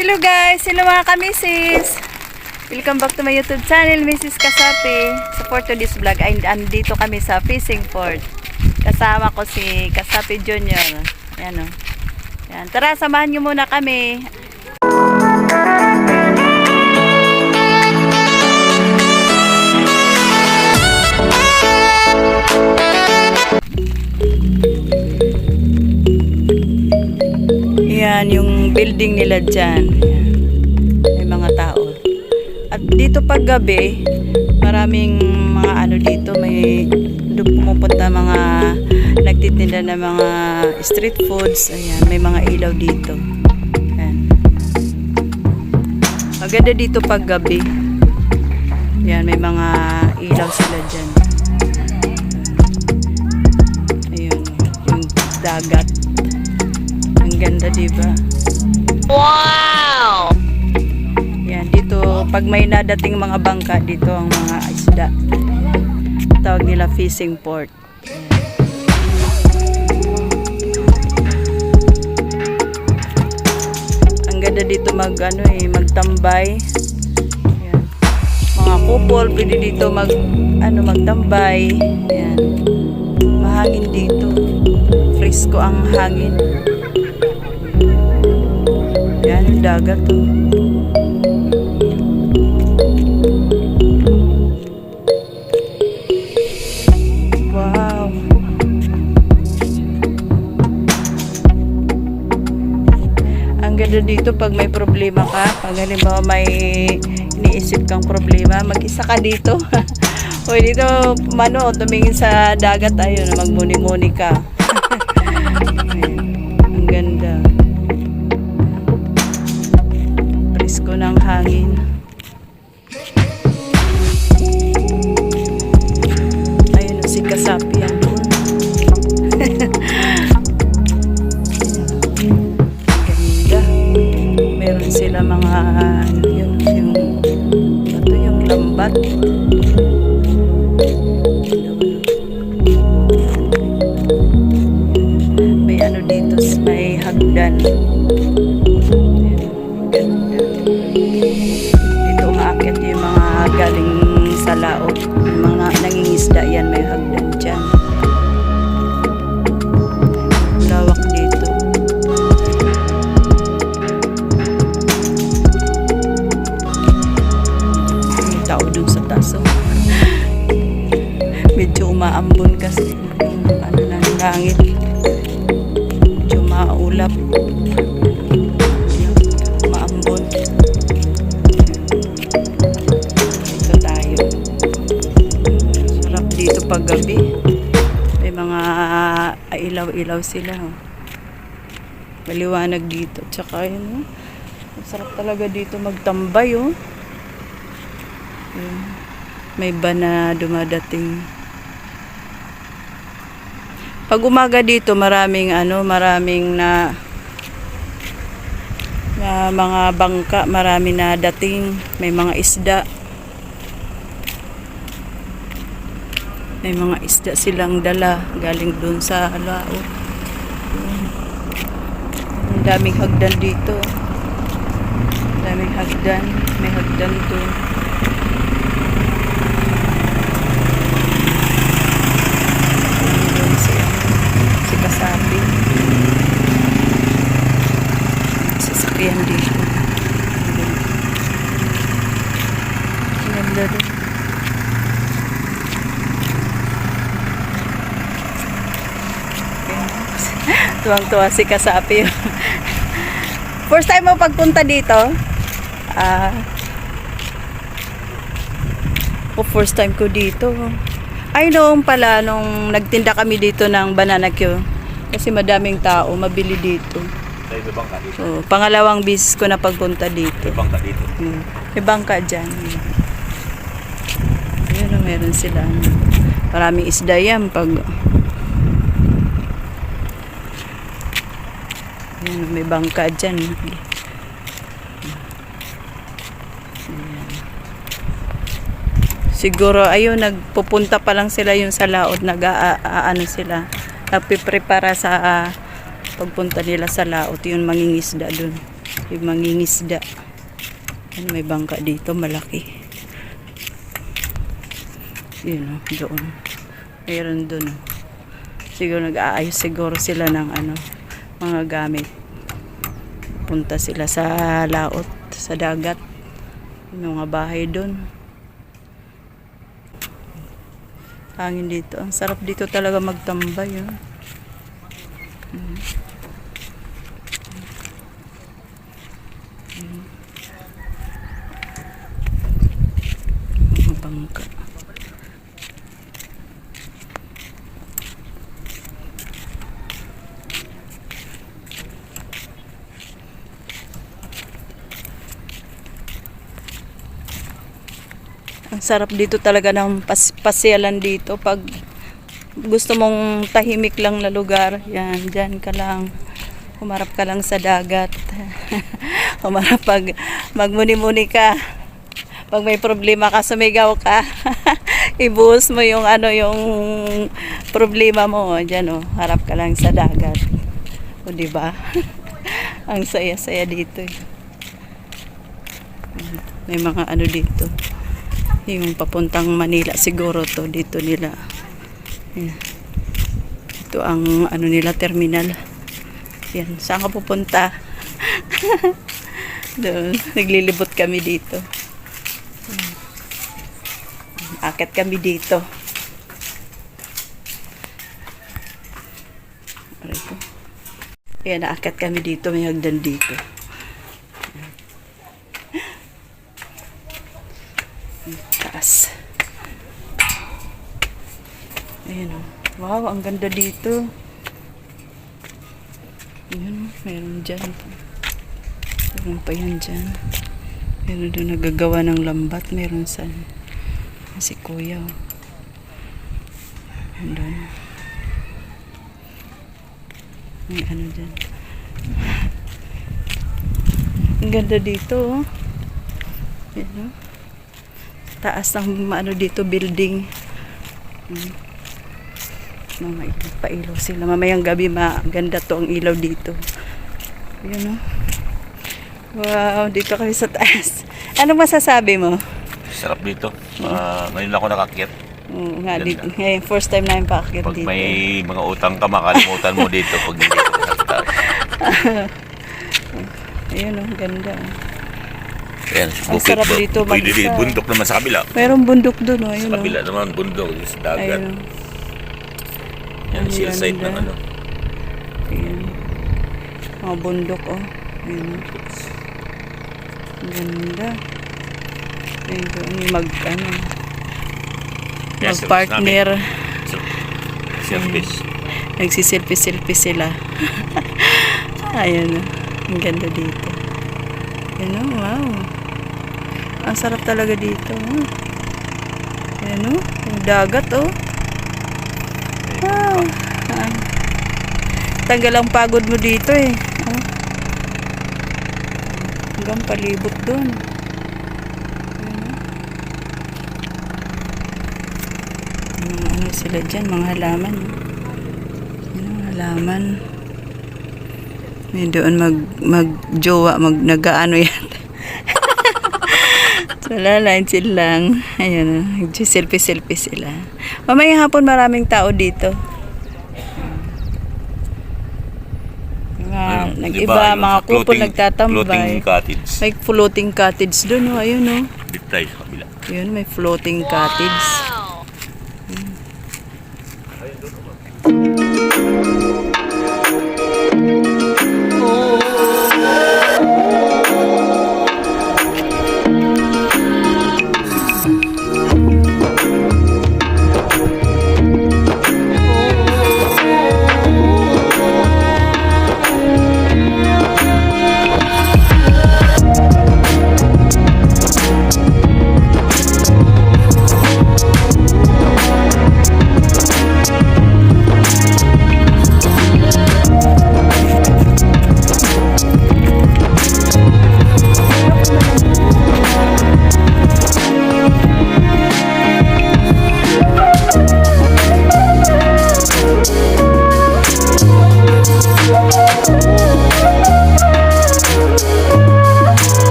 Hello guys! Hello mga kamisis! Welcome back to my YouTube channel, Mrs. Kasapi. Support to this vlog. Ay, andito kami sa fishing port. Kasama ko si Kasapi Junior. Yan o. Yan. Tara, samahan nyo muna kami. Yan, yung building nila dyan. Yan. May mga tao. At dito pag gabi, maraming mga ano dito, may pumupunta mga nagtitinda ng mga street foods. Ayan, may mga ilaw dito. Ayan. Maganda dito pag gabi. Ayan, may mga ilaw sila dyan. Ayun, yung dagat. Ang ganda, di ba? Wow! Yan, dito, pag may nadating mga bangka, dito ang mga isda. Tawag nila fishing port. Ang ganda dito mag, ano eh, magtambay. Yan. Mga couple, pwede dito mag, ano, magtambay. Yan. Mahangin dito. Frisco ang hangin. Yan, yung dagat. Oh. Wow. Ang ganda dito pag may problema ka, pag halimbawa may iniisip kang problema, mag-isa ka dito. o dito, mano, tumingin sa dagat tayo na magmuni-muni ka. Sila mga ano yun, yung ito yung lambat. May ano dito, may hagdan. Sarap dito pag gabi. May mga ilaw-ilaw sila. Oh. Maliwanag dito. Tsaka yun. Oh. Ang sarap talaga dito magtambay. Oh. May ba na dumadating. Pag umaga dito, maraming ano, maraming na na mga bangka, marami na dating, may mga isda. May mga isda silang dala galing doon sa lao. Yun. Ang daming hagdan dito. Ang daming hagdan. May hagdan. Doon si, si Kasabi. Sasakyan dito. Ang ganda doon. Tuwang-tuwa si Kasapi. First time mo pagpunta dito? Ah. oh, first time ko dito. Ay, noong pala, nung nagtinda kami dito ng banana Q. Kasi madaming tao, mabili dito. May bangka dito. So, pangalawang bis ko na pagpunta dito. May bangka dito. Hmm. May bangka dyan. Ayun, oh, meron sila. Maraming isda yan pag... Ayun, may bangka dyan. Ayan. Siguro, ayun, nagpupunta pa lang sila yung sa laot, nag ano sila, nagpiprepara sa ah, pagpunta nila sa laot, yung mangingisda dun. Yung mangingisda. Yan, may bangka dito, malaki. Yun o, doon. Meron o. Siguro nag-aayos siguro sila ng ano, mga gamit. Punta sila sa laot, sa dagat. Mga bahay doon. Hangin dito. Ang sarap dito talaga magtambay. Oh. Mm. Mga bangka. Ang sarap dito talaga ng pas pasyalan dito pag gusto mong tahimik lang na lugar. Yan, dyan ka lang. Humarap ka lang sa dagat. Humarap pag magmuni-muni ka. Pag may problema ka, sumigaw ka. Ibuhos mo yung ano yung problema mo. Diyan oh, harap ka lang sa dagat. O di ba? Ang saya-saya dito. eh. May mga ano dito. Yung papuntang Manila siguro to dito nila. Yan. Ito ang ano nila terminal. Yan, saan ka pupunta? Doon, naglilibot kami dito. Akit kami dito. Aray ko. Ayan, naakyat kami dito. May hagdan dito. Taas. Ayan o. Wow, ang ganda dito. Ayan o, meron dyan. Meron pa yun dyan. Meron doon nagagawa ng lambat. Meron sa si kuya. o. Ayan doon. Ano dyan. Ang ganda dito oh. Ayan o taas ng ano dito building hmm. pa ilaw sila mamayang gabi maganda to ang ilaw dito yun o wow dito kami sa taas anong masasabi mo Sarap dito. Ah, ngayon lang ako nakakit. Oo nga, dito, ngayon, first time namin paakit Pag dito. may mga utang ka, makalimutan mo dito pag hindi ka. Ayun o, ganda. Oh. Ayan, Ang sarap dito Pwede mag-isa. din, bundok naman sa kabila. Mayroong bundok doon, oh, Sa ayun o. kabila naman, bundok, sa dagat. Ayun. Yan, Ang sill side ng ganda. ano. Ayun. Mga bundok, oh. Ayun. Ang Ganda. Ayun doon, mag, ano, mag-partner. So, service. Nagsiselfie-selfie sila. Ayun, oh. Ang ganda dito. Ayun, oh, wow. Ang sarap talaga dito. Oh. Ayun, oh. Yung dagat, oh. Wow. Ah. Tanggal ang pagod mo dito eh. Oh. Hanggang palibot doon. Mga ano sila dyan, mga halaman. Ang halaman. May doon mag, mag-jowa, mag, nag-ano yan. Wala lang, chill lang. Ayan, selfie-selfie sila. Mamaya hapon maraming tao dito. Mga, Ayun, nag di iba, ba, yung mga sa couple floating- nagtatambay. Floating cottage. May floating cottage doon, oh. ayun oh. Dito tayo sa kabila. Yun, may floating cottage.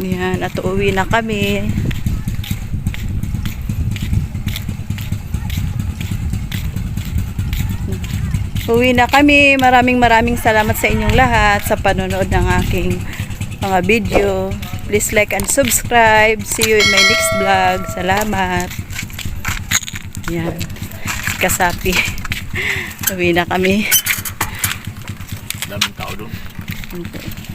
Yan, at uuwi na kami. Uwi na kami. Maraming maraming salamat sa inyong lahat sa panonood ng aking mga video. Please like and subscribe. See you in my next vlog. Salamat. Yan. Kasapi. Uwi na kami. Daming tao doon. Okay.